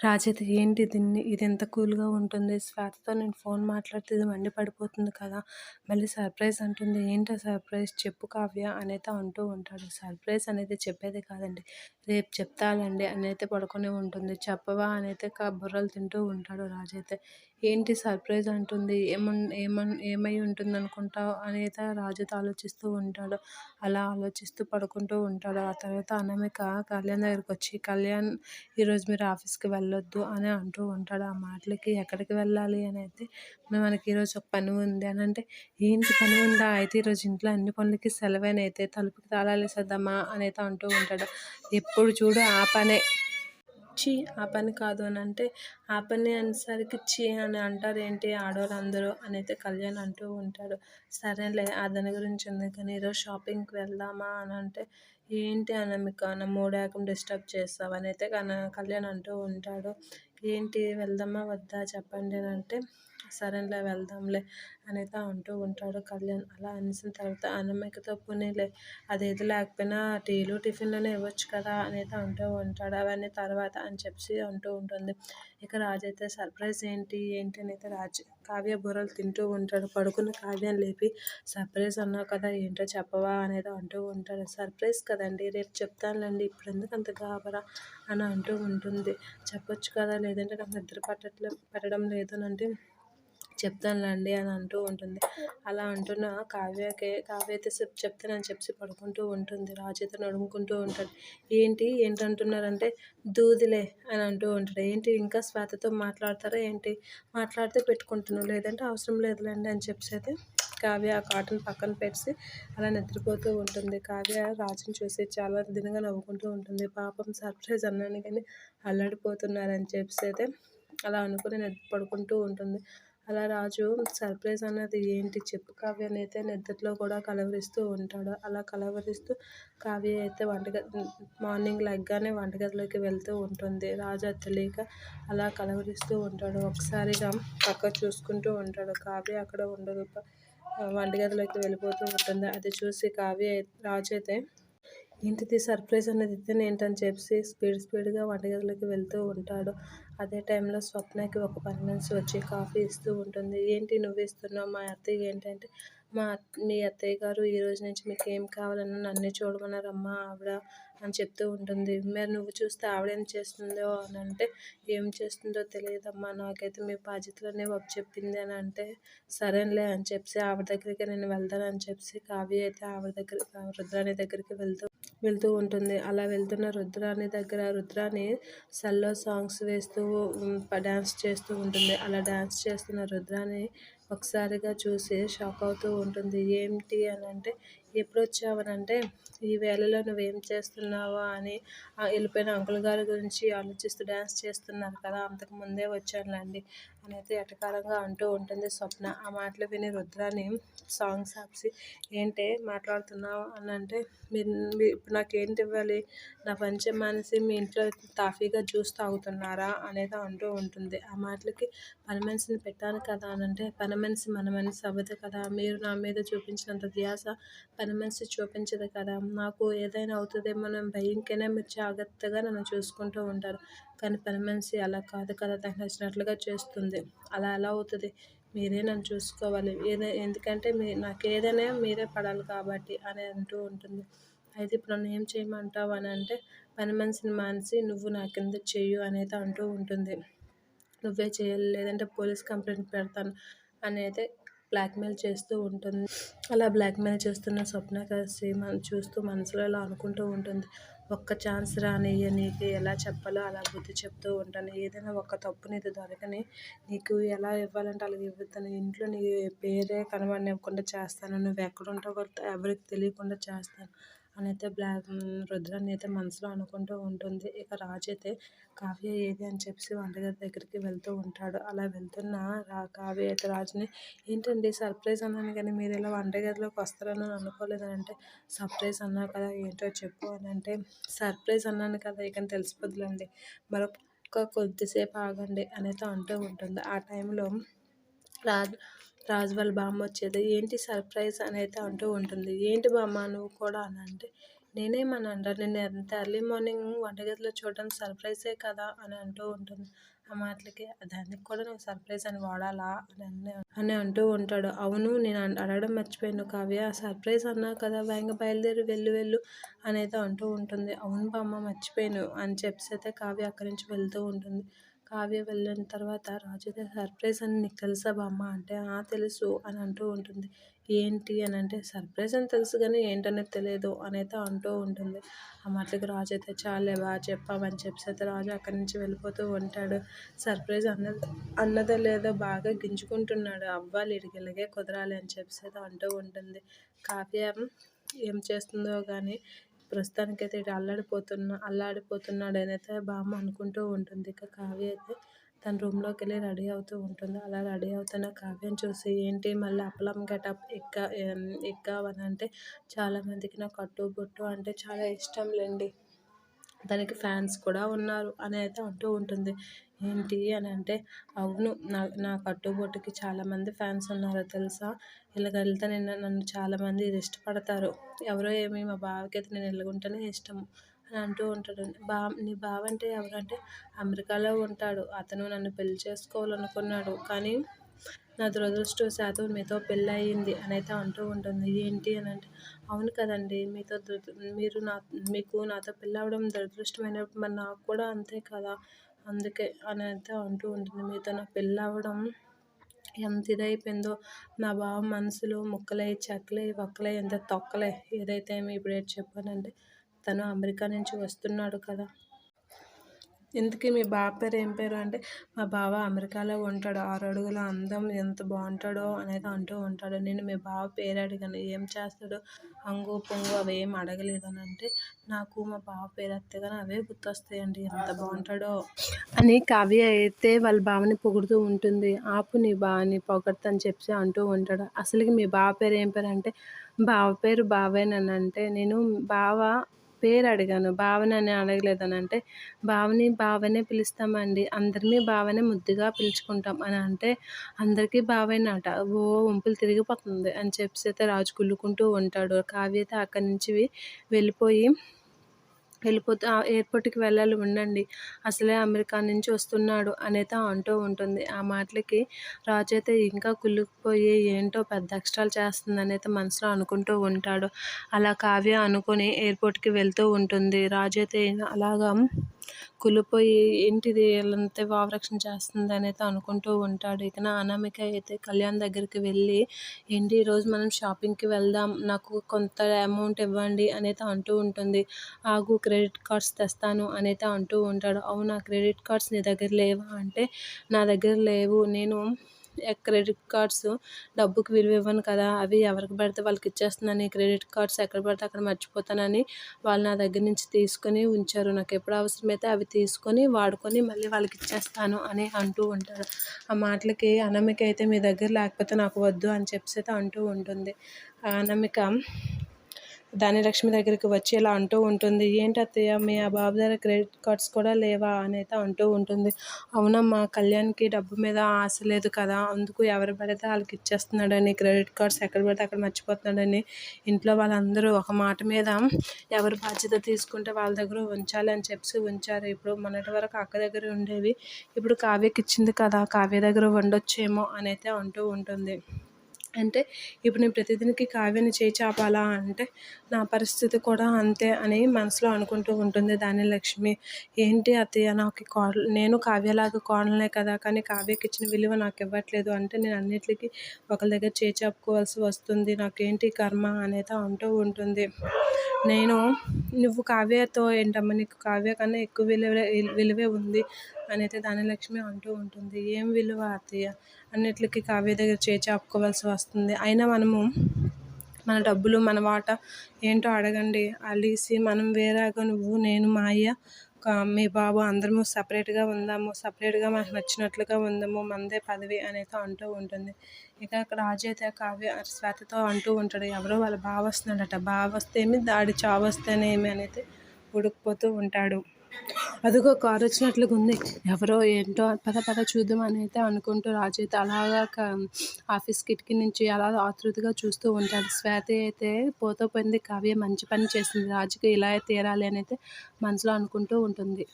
రాజైతే ఏంటి దీన్ని? ఇది ఎంత కూల్గా ఉంటుంది? శ్వేతతో నేను ఫోన్ మాట్లాడితే ఇది మండి పడిపోతుంది కదా? మళ్ళీ సర్ప్రైజ్ అంటుంది. ఏంటి సర్ప్రైజ్? చెప్పు కావ్య అనేది అంటూ ఉంటాడు. సర్ప్రైజ్ అనేది చెప్పేది కాదండి. రేపు చెప్తాలండి. అనేది పడుకొని ఉంటుంది. చెప్పవా? అనేది బుర్రలు తింటూ ఉంటాడు రాజైతే. ఏంటి సర్ప్రైజ్ అంటుంది? ఏమన్ ఏమన్ ఏమై ఉంటుంది అనుకుంటావు అనేది రాజుతో ఆలోచిస్తూ ఉంటాడు. అలా ఆలోచిస్తూ పడుకుంటూ ఉంటాడు. ఆ తర్వాత అనామిక కళ్యాణ్ దగ్గరికి వచ్చి కళ్యాణ్ ఈరోజు మీరు ఆఫీస్కి వెళ్ళొద్దు అని అంటూ ఉంటాడు. ఆ మాటలకి ఎక్కడికి వెళ్ళాలి అని అయితే మనకి ఈరోజు ఒక పని ఉంది అని అంటే ఏంటి పని ఉందా? అయితే ఈరోజు ఇంట్లో అన్ని పనులకి సెలవైన అయితే తలుపుకి తాళాలు వేసేద్దామా? అని అయితే అంటూ ఉంటాడు. ఎప్పుడు చూడు ఆ పనే ఛీ ఆ పని కాదు అని అంటే ఆ పని అనేసరికి ఛీ అని అంటారు ఏంటి ఆడవాళ్ళందరూ అని అయితే కళ్యాణ్ అంటూ ఉంటాడు. సరేలే ఆ దాని గురించి ఉంది కానీ ఈరోజు షాపింగ్కి వెళ్దామా అని అంటే ఏంటి మీకు నా మూడాకం డిస్టర్బ్ చేస్తావు అని అయితే కళ్యాణ్ అంటూ ఉంటాడు. ఏంటి వెళ్దామా వద్దా చెప్పండి అని అంటే సరేలే వెళ్దాంలే. అనేది అంటూ ఉంటాడు కళ్యాణ్. అలా అనేసిన తర్వాత అన్నమ్మకితో పోనీలే అదేది లేకపోయినా టీలు టిఫిన్లోనే ఇవ్వచ్చు కదా అనేది అంటూ ఉంటాడు. అవన్నీ తర్వాత అని చెప్పి అంటూ ఉంటుంది. ఇక రాజు అయితే సర్ప్రైజ్ ఏంటి ఏంటి అనేది రాజు. కావ్య బుర్రలు తింటూ ఉంటాడు. పడుకున్న కావ్యం లేపి సర్ప్రైజ్ అన్నావు కదా ఏంటో చెప్పవా అనేది అంటూ ఉంటాడు. సర్ప్రైజ్ కదండి రేపు చెప్తానులేండి ఇప్పుడు ఎందుకు అంత గాబరా అని అంటూ ఉంటుంది. చెప్పొచ్చు కదా లేదంటే నాకు నిద్ర పట్టట్లే పెట్టడం లేదు అంటే చెప్తానులేండి అని అంటూ ఉంటుంది. అలా అంటున్న కావ్యకి కావ్య అయితే చెప్తానని చెప్పి పడుకుంటూ ఉంటుంది. రాజు అయితే నడుముకుంటూ ఉంటాడు. ఏంటి? ఏంటంటున్నారంటే దూదిలే అని అంటూ ఉంటాడు. ఏంటి? ఇంకా స్వాతితో మాట్లాడతారా? ఏంటి? మాట్లాడితే పెట్టుకుంటున్నావు. లేదంటే అవసరం లేదులేండి అని చెప్పి అయితే కావ్య ఆ కాటన్ పక్కన పెట్టి అలా నిద్రపోతూ ఉంటుంది. కావ్య రాజుని చూసి చాలా దినంగా నవ్వుకుంటూ ఉంటుంది. పాపం సర్ప్రైజ్ అన్నాను కానీ అల్లాడిపోతున్నారని చెప్పి అయితే అలా అనుకుని పడుకుంటూ ఉంటుంది. అలా రాజు సర్ప్రైజ్ అన్నది ఏంటి చెప్పు. కావ్య అయితే నిద్రలో కూడా కలవరిస్తూ ఉంటాడు. అలా కలవరిస్తూ కావ్య అయితే వంటగది మార్నింగ్ లెగ్గానే వంటగదిలోకి వెళ్తూ ఉంటుంది. రాజు తెలియక అలా కలవరిస్తూ ఉంటాడు. ఒకసారిగా పక్క చూసుకుంటూ ఉంటాడు. కావ్య అక్కడ ఉండదు. వంటగదిలోకి వెళ్ళిపోతూ ఉంటుంది. అది చూసి కావ్య రాజు అయితే ఏంటిది సర్ప్రైజ్ అనేది ఇతను ఏంటని చెప్పి స్పీడ్ స్పీడ్గా వంటగదిలోకి వెళ్తూ ఉంటాడు. అదే టైంలో స్వప్నకి ఒక పని మనిషి వచ్చి కాఫీ ఇస్తూ ఉంటుంది. ఏంటి నువ్వు ఇస్తున్నావు? మా అత్తయ్య ఏంటంటే మా మీ అత్తయ్య గారు ఈ రోజు నుంచి మీకు ఏం కావాలన్నా నన్నే చూడమన్నారమ్మా ఆవిడ అని చెప్తూ ఉంటుంది. మరి నువ్వు చూస్తే ఆవిడ ఏం చేస్తుందో అని అంటే ఏం చేస్తుందో తెలియదమ్మా. నాకైతే మీ బాధ్యతలనే చెప్పింది అని అంటే సరేలే అని చెప్పి ఆవిడ దగ్గరికి నేను వెళ్తానని చెప్పి కావ్య అయితే ఆవిడ దగ్గర రుద్రాణి దగ్గరికి వెళ్తూ వెళ్తూ ఉంటుంది. అలా వెళ్తున్న రుద్రాణి దగ్గర రుద్రాణి సల్లో సాంగ్స్ వేస్తూ డ్యాన్స్ చేస్తూ ఉంటుంది. అలా డ్యాన్స్ చేస్తున్న రుద్రాని ఒకసారిగా చూసి షాక్ అవుతూ ఉంటుంది. ఏంటి అని అంటే ఎప్పుడు వచ్చావనంటే ఈ వేళలో నువ్వేం చేస్తున్నావా అని వెళ్ళిపోయిన అంకుల్ గారి గురించి ఆలోచిస్తూ డ్యాన్స్ చేస్తున్నారు కదా అంతకు ముందే వచ్చానులేండి. అనేది అయితే ఎటకారంగా అంటూ ఉంటుంది స్వప్న. ఆ మాటలు విని రుద్రాని సాంగ్స్ ఆపి ఏంటే మాట్లాడుతున్నావు? అని అంటే మీరు ఇప్పుడు నాకేంటి ఇవ్వాలి? నా పంచం మానేసి మీ ఇంట్లో తాఫీగా జ్యూస్ తాగుతున్నారా? అనేది అంటూ ఉంటుంది. ఆ మాటలకి పని మనిషిని పెట్టాను కదా అని అంటే పని మనిషి మన మనిషి అవ్వదు కదా. మీరు నా మీద చూపించినంత ధ్యాస పని మనిషి చూపించదు కదా. నాకు ఏదైనా అవుతుందేమో భయంకైనా మీరు జాగ్రత్తగా నన్ను చూసుకుంటూ ఉంటారు. కానీ పని మనిషి అలా కాదు కదా. తను నచ్చినట్లుగా చేస్తుంది. అలా ఎలా అవుతుంది. మీరే నన్ను చూసుకోవాలి. ఏదైనా ఎందుకంటే మీ నాకు ఏదైనా మీరే పడాలి కాబట్టి అని అంటూ ఉంటుంది. అయితే ఇప్పుడు నన్ను ఏం చేయమంటావు అని అంటే పని మనిషిని మానేసి నువ్వు నా కింద చెయ్యు అనేది అంటూ ఉంటుంది. నువ్వే చేయాలి. లేదంటే పోలీస్ కంప్లైంట్ పెడతాను అని అయితే బ్లాక్మెయిల్ చేస్తూ ఉంటుంది. అలా బ్లాక్మెయిల్ చేస్తున్న స్వప్న కలిసి మనం చూస్తూ మనసులో ఇలా అనుకుంటూ ఉంటుంది. ఒక్క ఛాన్స్ రానియ్య నీకు ఎలా చెప్పాలో అలా బుద్ధి చెప్తూ ఉంటాను. ఏదైనా ఒక్క తప్పు నీది దొరకని నీకు ఎలా ఇవ్వాలంటే అలాగే ఇవ్వతాను. ఇంట్లో నీ పేరే కనబడనివ్వకుండా చేస్తాను. నువ్వు ఎక్కడ ఉంటావో ఎవరికి తెలియకుండా చేస్తాను. అని అయితే బ్లాక్ రుద్రాన్ని అయితే మనసులో అనుకుంటూ ఉంటుంది. ఇక రాజు అయితే కావ్య ఏది అని చెప్పి వంటగది దగ్గరికి వెళ్తూ ఉంటాడు. అలా వెళ్తున్న రా కావ్య అయితే రాజుని ఏంటండి సర్ప్రైజ్ అన్నాను కానీ మీరు ఇలా వంటగదిలోకి వస్తారని అనుకోలేదని అంటే సర్ప్రైజ్ అన్నా కదా ఏంటో చెప్పు అని అంటే సర్ప్రైజ్ అన్నాను కదా ఇక తెలిసిపోద్దులేండి మరొక కొద్దిసేపు ఆగండి అనేది అంటూ ఉంటుంది. ఆ టైంలో రాజు రాజు వాళ్ళ బామ్మ వచ్చేది. ఏంటి సర్ప్రైజ్ అని అయితే అంటూ ఉంటుంది. ఏంటి బామ్మ నువ్వు కూడా అని అంటే నేనేమననురా నిన్ను ఎంత ఎర్లీ మార్నింగ్ వంటగదిలో చూడడం సర్ప్రైజే కదా అని అంటూ ఉంటుంది. ఆ మాటలకి దానికి కూడా నువ్వు సర్ప్రైజ్ అని వాడాలా? అని అన్న అని అంటూ ఉంటాడు. అవును నేను అడగడం మర్చిపోయాను కావ్య. సర్ప్రైజ్ అన్నా కదా వేగంగా బయలుదేరి వెళ్ళు వెళ్ళు అనేది అంటూ ఉంటుంది. అవును బామ్మ మర్చిపోయాను అని చెప్పి అయితే కావ్య అక్కడి నుంచి వెళ్తూ ఉంటుంది. కావ్య వెళ్ళిన తర్వాత రాజు సర్ప్రైజ్ అని నీకు తెలుసా బామ్మ? అంటే ఆ తెలుసు అని అంటూ ఉంటుంది. ఏంటి అని అంటే సర్ప్రైజ్ అని తెలుసు కానీ ఏంటనేది తెలియదు అనైతే అంటూ ఉంటుంది. ఆ మాటలకు రాజు అయితే చాలే బాగా చెప్పామని చెప్పేసి అయితే రాజు అక్కడి నుంచి వెళ్ళిపోతూ ఉంటాడు. సర్ప్రైజ్ అన్నది అన్నదో లేదో బాగా గింజుకుంటున్నాడు. అవ్వాలి ఇడికి కుదరాలి అని చెప్పేసి అయితే అంటూ ఉంటుంది. కావ్య ఏం చేస్తుందో కానీ ప్రస్తుతానికైతే ఇటు అల్లాడిపోతున్నా అల్లాడిపోతున్నాడు అని అయితే బామ్మ అనుకుంటూ ఉంటుంది. ఇక కావ్య అయితే తన రూమ్లోకి వెళ్ళి రెడీ అవుతూ ఉంటుంది. అలా రెడీ అవుతున్న కావ్యం చూసి ఏంటి మళ్ళీ అప్పలం గెటప్ ఎక్క ఎక్కావని అంటే చాలామందికి నా కట్టు బొట్టు అంటే చాలా ఇష్టం లేండి. దానికి ఫ్యాన్స్ కూడా ఉన్నారు అని అయితే అంటూ ఉంటుంది. ఏంటి అని అంటే అవును. నా నా కట్టుబొట్టుకి చాలామంది ఫ్యాన్స్ ఉన్నారు తెలుసా? ఇలాగ వెళ్తే నేను నన్ను చాలామంది ఇది ఇష్టపడతారు. ఎవరో ఏమి మా బావకి అయితే నేను ఎలాగుంటేనే ఇష్టం అని అంటూ ఉంటాడు. బా నీ బావ అంటే ఎవరంటే అమెరికాలో ఉంటాడు. అతను నన్ను పెళ్ళి చేసుకోవాలనుకున్నాడు. కానీ నా దురదృష్టవశాతం మీతో పెళ్ళి అయ్యింది అని అయితే అంటూ ఉంటుంది. ఏంటి అని అంటే అవును కదండి మీతో దురద మీరు నా మీకు నాతో పెళ్ళి అవ్వడం దురదృష్టమైనప్పుడు మరి నాకు కూడా అంతే కదా. అందుకే అని అయితే అంటూ ఉంటుంది. మీతో నా పెళ్ళి అవ్వడం ఎంత ఇదైపోయిందో నా బావ మనసులో ముక్కలై చెక్కలే వక్కలే ఎంత తొక్కలే ఏదైతే ఏమి ఇప్పుడు ఏంటి చెప్పానంటే తను అమెరికా నుంచి వస్తున్నాడు కదా. ఇంతకీ మీ బావ పేరు ఏం పేరు అంటే మా బావ అమెరికాలో ఉంటాడు ఆరు అడుగుల అందం ఎంత బాగుంటాడో అనేది అంటూ ఉంటాడు. నేను మీ బావ పేరు అడిగాను ఏం చేస్తాడు అంగు పొంగు అవి ఏం అడగలేదు అని అంటే నాకు మా బావ పేరు ఎత్తగానే అవే గుర్తొస్తాయండి ఎంత బాగుంటాడో అని కావ్య అయితే వాళ్ళ బావని పొగుడుతూ ఉంటుంది. ఆపు నీ బావని పొగడతని చెప్పి అంటూ ఉంటాడు. అసలుకి మీ బావ పేరు ఏం పేరు అంటే బావ పేరు బావేనంటే నేను బావ పేరు అడిగాను. బావని అని అడగలేదని అంటే బావని బావనే పిలుస్తామండి. అందరినీ బావనే ముద్దుగా పిలుచుకుంటాం అని అంటే అందరికీ బావేనట ఓ వంపులు తిరిగిపోతుంది అని చెప్పేసి అయితే రాజు కుళ్ళుకుంటూ ఉంటాడు. కావ్య అయితే అక్కడి నుంచి వెళ్ళిపోయి వెళ్ళిపోతే ఎయిర్పోర్ట్కి వెళ్ళాలి ఉండండి. అసలే అమెరికా నుంచి వస్తున్నాడు అనేది అంటూ ఉంటుంది. ఆ మాటలకి రాజు అయితే ఇంకా కుళ్ళిపోయి ఏంటో పెద్ద అక్షరాలు చేస్తుంది అనేది మనసులో అనుకుంటూ ఉంటాడు. అలా కావ్య అనుకుని ఎయిర్పోర్ట్కి వెళ్తూ ఉంటుంది. రాజు అయితే అలాగా కులిపోయి ఏంటిది వీళ్ళంతా వావరక్షణ చేస్తుంది అనేది అనుకుంటూ ఉంటాడు. ఇక నా అనామిక అయితే కళ్యాణ్ దగ్గరికి వెళ్ళి ఏంటి ఈరోజు మనం షాపింగ్కి వెళ్దాం నాకు కొంత అమౌంట్ ఇవ్వండి అనేది అంటూ ఉంటుంది. ఆగు క్రెడిట్ కార్డ్స్ తెస్తాను అనేది అంటూ ఉంటాడు. అవునా క్రెడిట్ కార్డ్స్ నీ దగ్గర లేవా? అంటే నా దగ్గర లేవు. నేను క్రెడిట్ కార్డ్స్ డబ్బుకి విలువ ఇవ్వను కదా అవి ఎవరికి పడితే వాళ్ళకి ఇచ్చేస్తున్నాను క్రెడిట్ కార్డ్స్ ఎక్కడ పడితే అక్కడ మర్చిపోతానని వాళ్ళు నా దగ్గర నుంచి తీసుకొని ఉంచారు. నాకు ఎప్పుడు అవసరమైతే అవి తీసుకొని వాడుకొని మళ్ళీ వాళ్ళకి ఇచ్చేస్తాను అని అంటూ ఉంటారు. ఆ మాటలకి అనమిక అయితే మీ దగ్గర లేకపోతే నాకు వద్దు అని చెప్పేసి అయితే అంటూ ఉంటుంది. అనమిక ధనలక్ష్మి దగ్గరికి వచ్చి ఇలా అంటూ ఉంటుంది. ఏంటి అత్తయ్య మీ ఆ బాబు దగ్గర క్రెడిట్ కార్డ్స్ కూడా లేవా? అని అయితే అంటూ ఉంటుంది. అవునమ్మా కళ్యాణ్కి డబ్బు మీద ఆశ లేదు కదా అందుకు ఎవరు పడితే వాళ్ళకి ఇచ్చేస్తున్నాడని క్రెడిట్ కార్డ్స్ ఎక్కడ పడితే అక్కడ మర్చిపోతున్నాడని ఇంట్లో వాళ్ళందరూ ఒక మాట మీద ఎవరు బాధ్యత తీసుకుంటే వాళ్ళ దగ్గర ఉంచాలి అని చెప్పి ఉంచారు. ఇప్పుడు మొన్నటి వరకు అక్క దగ్గర ఉండేవి ఇప్పుడు కావ్యకి ఇచ్చింది కదా కావ్య దగ్గర ఉండొచ్చేమో అని అయితే అంటూ ఉంటుంది. అంటే ఇప్పుడు నేను ప్రతిదినికి కావ్యని చేయి చాపాలా అంటే నా పరిస్థితి కూడా అంతే అని మనసులో అనుకుంటూ ఉంటుంది దాని లక్ష్మి. ఏంటి అత్తయ్య నాకు కోడలు నేను కావ్యలాగా కోడలనే కదా కానీ కావ్యకి ఇచ్చిన విలువ నాకు ఇవ్వట్లేదు అంటే నేను అన్నిటికీ ఒకరి దగ్గర చేయి చాపుకోవాల్సి వస్తుంది. నాకేంటి కర్మ అనేది అంటూ ఉంటుంది. నేను నువ్వు కావ్యతో ఏంటమ్మా నీకు కావ్య కన్నా ఎక్కువ విలువ విలువే ఉంది అని అయితే ధనలక్ష్మి అంటూ ఉంటుంది. ఏం విలువ అత్తయ్య? అన్నిటికీ కావ్య దగ్గర చేయి వస్తుంది. అయినా మనము మన డబ్బులు మన వాటా ఏంటో అడగండి. అలిసి మనం వేరేగా నువ్వు నేను మా అయ్య మీ బాబు అందరము సపరేట్గా ఉందాము సపరేట్గా మనకు నచ్చినట్లుగా ఉందాము మందే పదవి అనేది అంటూ ఉంటుంది. ఇక అక్కడ రాజు అయితే కావ్య శ్వేతతో అంటూ ఉంటాడు ఎవరో వాళ్ళ బావ వస్తున్నాడట బావ వస్తేమి దాడి చావు వస్తేనేమి అనేది ఉడికిపోతూ ఉంటాడు. అదిగో కారు వచ్చినట్లుగా ఉంది ఎవరో ఏంటో పద పద చూద్దాం అని అయితే అనుకుంటూ రాజు అయితే అలాగా ఆఫీస్ కిటికీ నుంచి అలా ఆతృతగా చూస్తూ ఉంటాడు. శ్వేత అయితే పోతో పోయింది. కావ్య మంచి పని చేసింది. రాజుకి ఇలా తీరాలి అని అయితే మనసులో అనుకుంటూ ఉంటుంది.